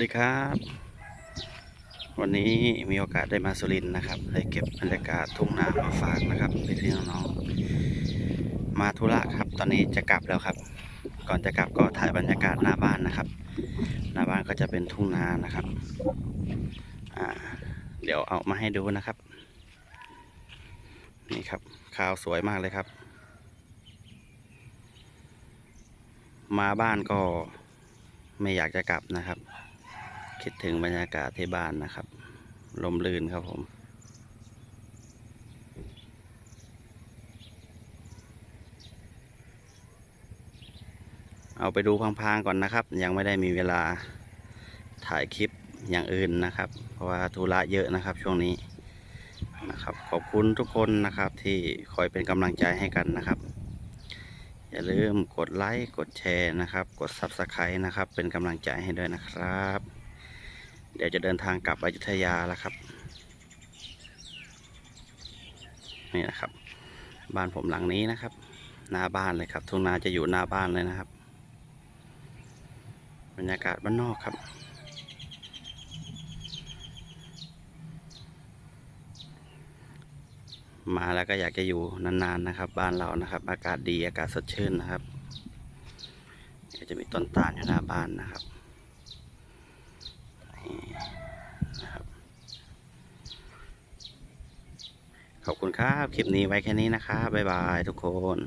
สดีครับ วันนี้มีโอกาสได้มาสุรินทร์นะครับได้เก็บบรรยากาศทุ่งนามาฝากนะครับพี่พี่ๆน้องๆมาธุระครับ ตอนนี้จะกลับแล้วครับ ก่อนจะกลับก็ถ่ายบรรยากาศหน้าบ้านนะครับ หน้าบ้านก็จะเป็นทุ่งนานะครับเดี๋ยวเอามาให้ดูนะครับ นี่ครับข้าวสวยมากเลยครับ มาบ้านก็ไม่อยากจะกลับนะครับ คิดถึงบรรยากาศที่บ้านนะครับ ลมลื่นครับผม เอาไปดูพังๆก่อนนะครับ ยังไม่ได้มีเวลาถ่ายคลิปอย่างอื่นนะครับ เพราะว่าธุระเยอะนะครับช่วงนี้นะครับ ขอบคุณทุกคนนะครับที่คอยเป็นกำลังใจให้กันนะครับอย่าลืมกดไลค์ กดแชร์นะครับ กด Subscribe นะครับ เป็นกำลังใจให้ด้วยนะครับ เดี๋ยวจะเดินทางกลับอยุธยาแล้วครับ นี่นะครับ บ้านผมหลังนี้นะครับ หน้าบ้านเลยครับ ทุ่งนาจะอยู่หน้าบ้านเลยนะครับ บรรยากาศบ้านนอกครับ มาแล้วก็อยากจะอยู่นานๆนะครับ บ้านเรานะครับ อากาศดีอากาศสดชื่นนะครับ จะมีต้นตาลอยู่หน้าบ้านนะครับนี่นะครับ ขอบคุณครับ คลิปนี้ไว้แค่นี้นะครับบ๊ายบายทุกคน